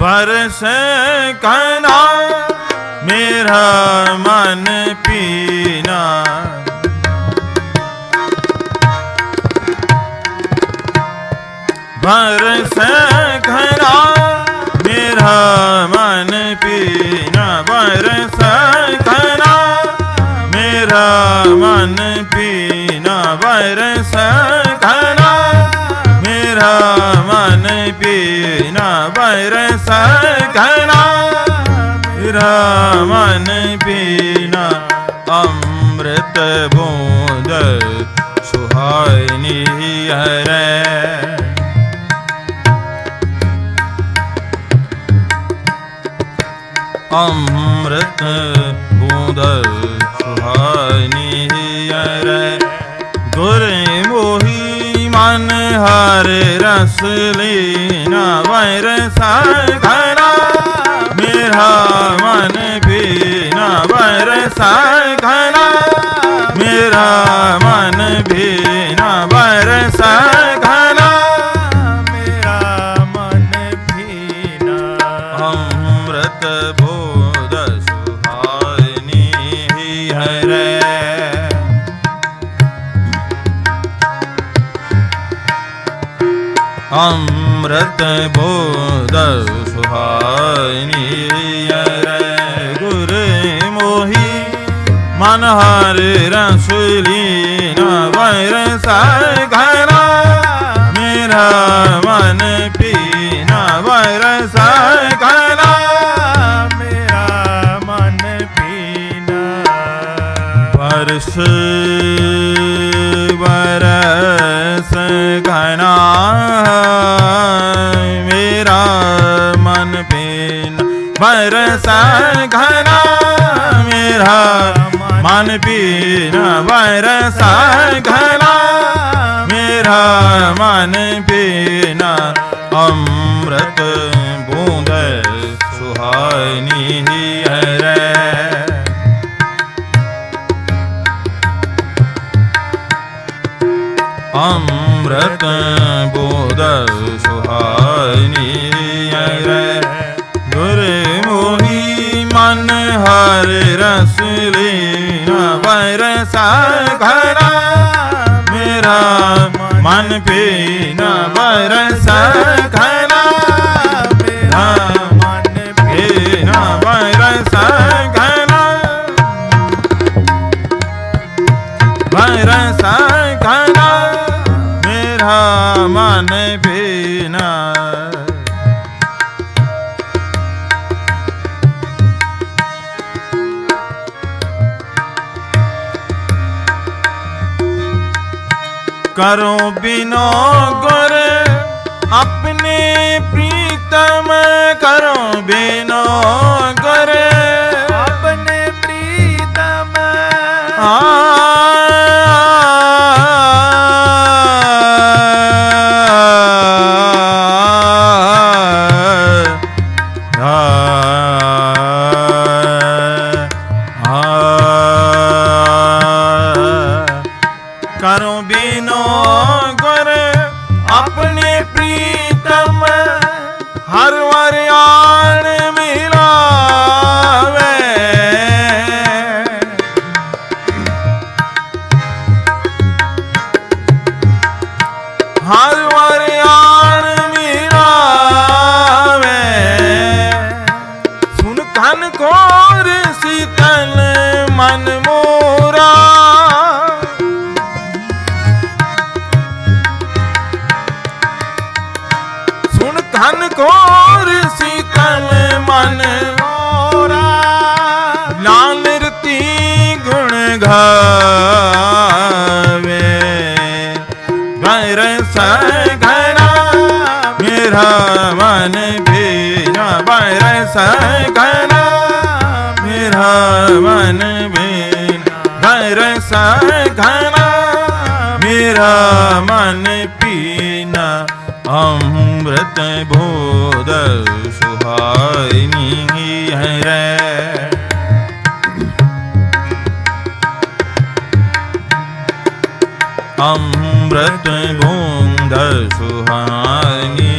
ਬਰਸੇ ਕਨਾ ਮੇਰਾ ਮਨ ਪੀਨਾ ਬਰਸੇ ਕਨਾ ਮੇਰਾ ਮਨ ਪੀਨਾ ਬਰਸੇ ਕਨਾ ਮੇਰਾ ਮਨ ਪੀਨਾ ਬਰਸੇ ਕਨਾ ਮੇਰਾ ਮਨ ਪੀਨਾ ਬਰਸੇ ਕਨਾ ਮੇਰਾ ਮਨ ਪੀਨਾ ਅੰਮ੍ਰਿਤ ਬੂੰਦ ਸੁਹਾਇਨੀ ਹਰੇ। ਅੰਮ੍ਰਿਤ ਬੂੰਦ ਰਸ ਲੀਨਾ ਵੈਰ ਸਾਖਰਾ ਮੇਰਾ ਮਨ ਅੰਮ੍ਰਿਤ ਬੋਧ ਸੁਹਾਇਨੀ ਹਰੇ ਗੁਰ ਮੋਹੀ ਮਨ ਹਰ ਰਸ ਵੈਰ ਸਾਗਰਾ ਪੀਨ ਵਰਸ ਘਨਾ ਮੇਰਾ ਮਨ ਪੀਨ ਵਰਸ ਘਨਾ ਮੇਰਾ ਮਨ ਪੀਨਾ ਅੰਮ੍ਰਿਤ ਬੂੰਦ ਸੁਹਾਇਨੀ ਹਰੇ ਸਾਖਰਾ ਮੇਰਾ ਮਨ ਪੀਨਾ ਵੈਰ ਖਰਾ ਮੇਰਾ ਮਨ ਪੀਨਾ ਵੈਰ ਖਰਾ ਵੈਰ ਸਾਖਰਾ ਮੇਰਾ ਮਨ ਪੀਨਾ ਕਰੋ ਬਿਨੋ ਗੁਰ ਆਪਣੇ ਪ੍ਰੀਤਮ ਕਰੋ ਬਿਨੋ ਗੁਰ। ਸੁਨ ਕੰਨ ਕੋਰ ਸੀਤਨ ਮਨ ਮੋਰਾ ਲਾਲ ਰਤੀ ਗੁਣ ਗਾਵੇ। ਗੈਰ ਸਗਨਾ ਮੇਰਾ ਮਨ ਬੀਨਾ ਗੈਰ ਸਗਨਾ ਮੇਰਾ ਮਨ ਬੀਨਾ ਗੈਰ ਸਗਨਾ ਮੇਰਾ ਮਨ ਅੰਮ੍ਰਿਤ ਬੋਧ ਸੁਹਾਇਨੀ ਹੈ ਅੰਮ੍ਰਿਤ ਬੂੰਦ ਸੁਹਾਨੀ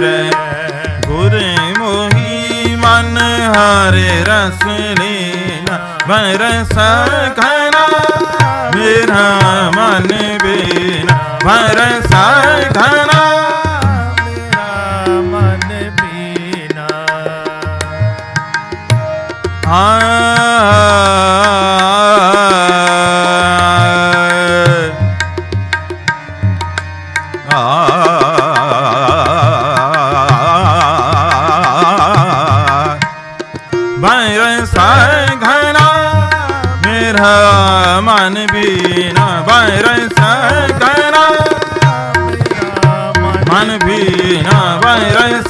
ਰੇ। ਗੁਰ ਹਰੇ ਰਸ ਲੀਨਾ ਬਰਸ ਘਨਾ ਮੇਰਾ ਮਨ ਬੀਨਾ ਬਰਸ ਘਨਾ ਮਨ ਬੀਨਾ ਬੈਰ ਘਨਾ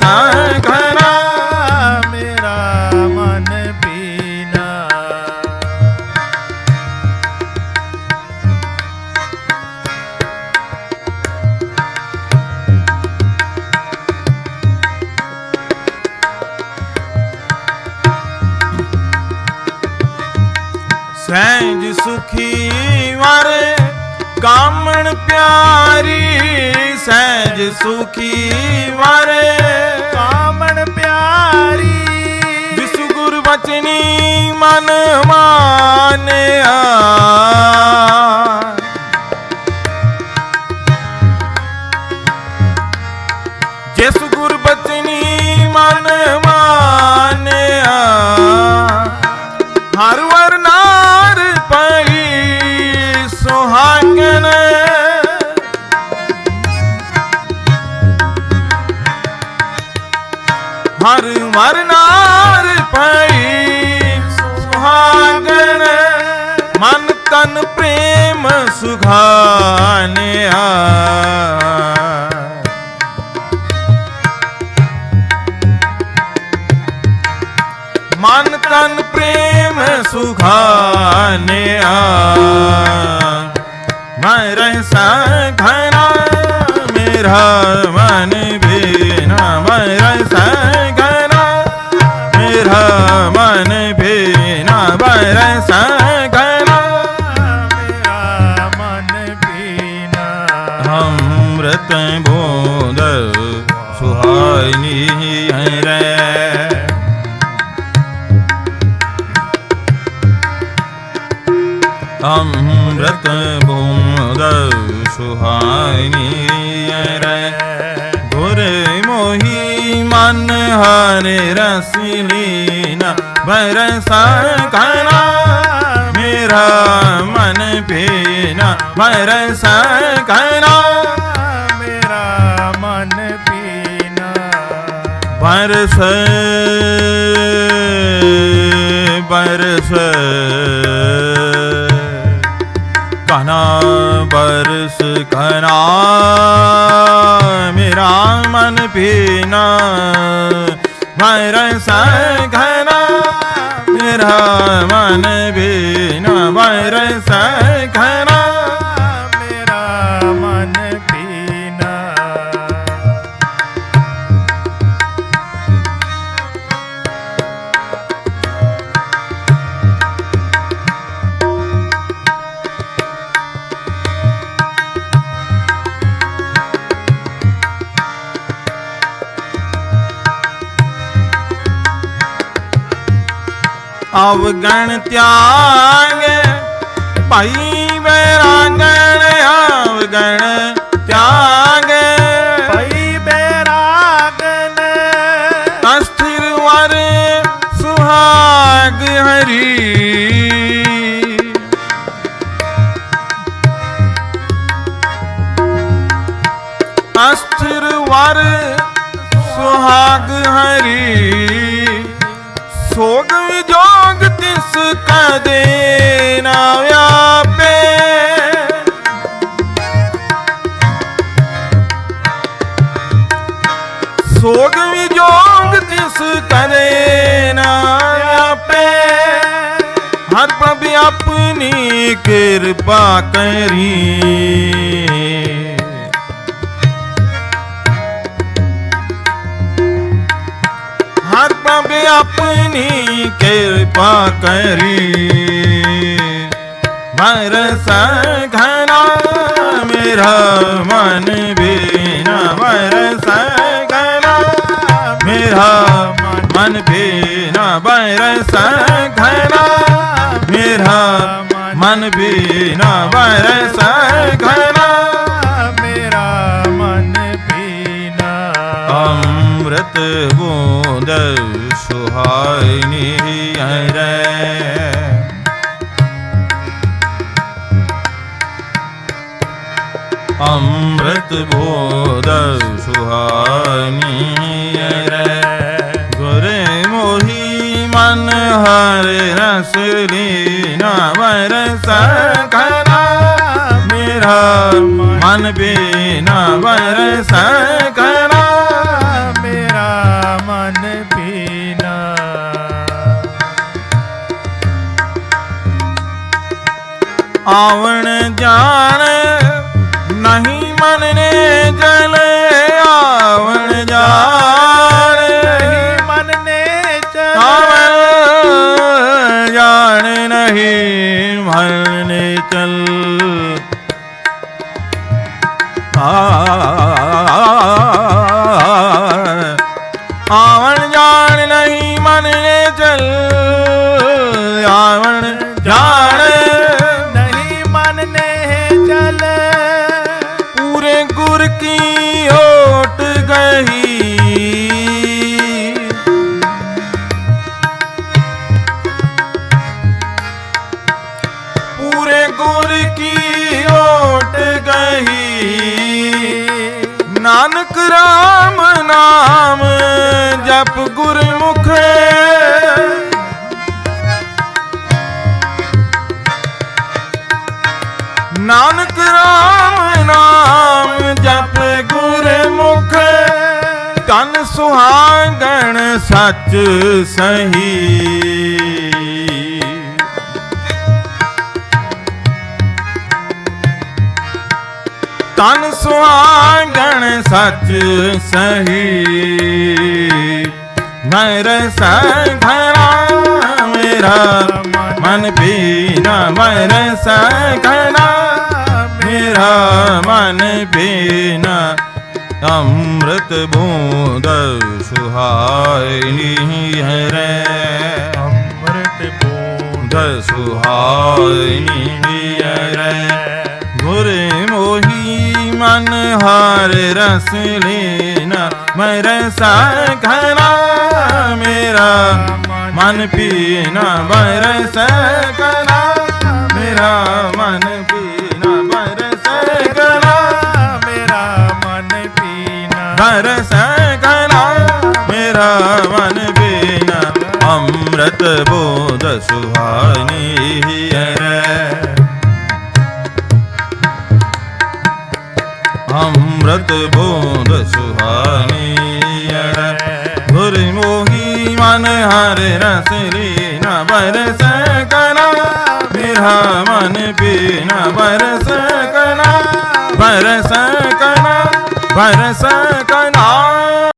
ਸੁਖੀ ਵਾਰੇ ਕਾਮਣ ਪਿਆਰੀ ਸਹਿਜ ਸੁਖੀ ਵਾਰੇ ਕਾਮਣ ਪਿਆਰੀ। ਵਿਸੁ ਗੁਰ ਬਚਨੀ ਮਨ ਮਾਨਿਆ। ਹਰ ਮਰਨਾਰ ਪਈ। ਸੁਹਾਗਨ ਮਨ ਤਨ ਪ੍ਰੇਮ ਸੁਖਾਨਿਆ ਮਨ ਤਨ ਪ੍ਰੇਮ ਸੁਖਾਨਿਆ ਮੈਂ ਰਹਿਸਾ ਘਨਾ ਮੇਰਾ ਮਨ ਬੀਨਾ ਮੈਂ ਰਹਿਸਾ ਮੇਰਾ ਮਨ ਬੀਨਾ ਮੈਂ ਰਹਿਸਾ ਘਨਾ ਮੇਰਾ ਮਨ ਪੀਨਾ ਅੰਮ੍ਰਿਤ ਬੋਧ ਸੁਹਾਇਨੀ ਹੈ ਅੰਮ੍ਰਿਤ ਬੋਧ ਸੁਹਾਇਨੀ ਮਨ ਹਰੇ ਰਸ ਲੀਨਾ ਬਰਸਾ ਕਨਾ ਮੇਰਾ ਮਨ ਪੀਨਾ ਬਰਸਾ ਕਨਾ ਮੇਰਾ ਮਨ ਪੀਨਾ ਬਰਸ ਬਰਸ ਮੇਰਾ ਮਨ ਪੀਨਾ ਬਰਸ ਕਨਾ ਮੇਰਾ ਮਨ ਪੀਨਾ ਬਰਸ ਕਨਾ ਮੇਰਾ ਅਵਗਣ ਤਿਆਗ। ਭਾਈ ਵੈਰਾਗਣ ਅਵਗਣ ਤਿਆਗ। ਭਈ ਬੈਰਾਗਨ ਅਸਥਿਰ ਵਰ ਸੁਹਾਗ ਹਰੀ। ਸੋਗ ਵਿਜੋਗ ਤਿਸ ਕਦੇ ਨਾ ਵਿਆਪੇ ਹਰ ਪ੍ਰਭ ਆਪਣੀ ਕਿਰਪਾ ਕਰੀ। ਪ੍ਰਭ ਆਪਣੀ ਕਿਰਪਾ ਕਰੀ ਬਰਸ ਘਨਾ ਮੇਰਾ ਮਨ ਬੀਨਾ ਬਰਸ ਘਨਾ ਮੇਰਾ ਮਨ ਬੀਨਾ ਬਰਸ ਘਨਾ ਮੇਰਾ ਮਨ ਬੀਨਾ ਬਰਸ ਘਨਾ ਮੇਰਾ ਮਨ ਪੀਨਾ ਅੰਮ੍ਰਿਤ ਬੂੰਦ ਸੁਹਾਇਨੀ ਰੇ ਅੰਮ੍ਰਿਤ ਬੋਧ ਸੁਹਾਇਨੀ ਰੇ ਗੁਰੇ ਮੋਹੀ ਮਨ ਹਰ ਰਸ ਲੀਨਾ ਵਰਸ ਕਨਾ ਮੇਰਾ ਮਨ ਬੀਨਾ ਵਰਸ ਨਹੀਂ ਸੁਹਾਗਣ ਸੱਚ ਸਹੀ। ਤਨ ਸੁਹਾਗਣ ਸੱਚ ਸਹੀ। ਮੈਂ ਰਸਾ ਘਰਾ ਮੇਰਾ, ਮਨ ਪੀਨਾ ਮੈਂ ਰਸਾ ਘਰਾ ਮੇਰਾ, ਮਨ ਪੀਨਾ ਅੰਮ੍ਰਿਤ ਬੂੰਦ ਸੁਹਾਇਨੀ ਹੈ ਰੇ ਅੰਮ੍ਰਿਤ ਬੂੰਦ ਸੁਹਾਇਨੀ ਹੈ ਰੇ ਗੁਰੇ ਮੋਹੀ ਮਨ ਹਾਰ ਰਸ ਲੈਨਾ ਮੈਂ ਰਸਾ ਘਨਾ ਮੇਰਾ ਮਨ ਪੀਨਾ ਬਰਸ ਕਨਾ ਮੇਰਾ ਮਨ ਪੀਨਾ ਬੋਧ ਸੁਹਾਨੀ ਹੈ ਅੰਮ੍ਰਿਤ ਬੋਧ ਸੁਹਾਨੀ ਗੁਰ ਮੋਹੀ ਮਨ ਹਰਿ ਰਸ ਲੀਨਾ ਬਰਸ ਕਨਾ। ਮੇਰਾ ਮਨ ਪੀਨਾ ਬਰਸ ਕਨਾ। ਬਰਸ ਕਨਾ ਬਰਸ ਕਨਾ।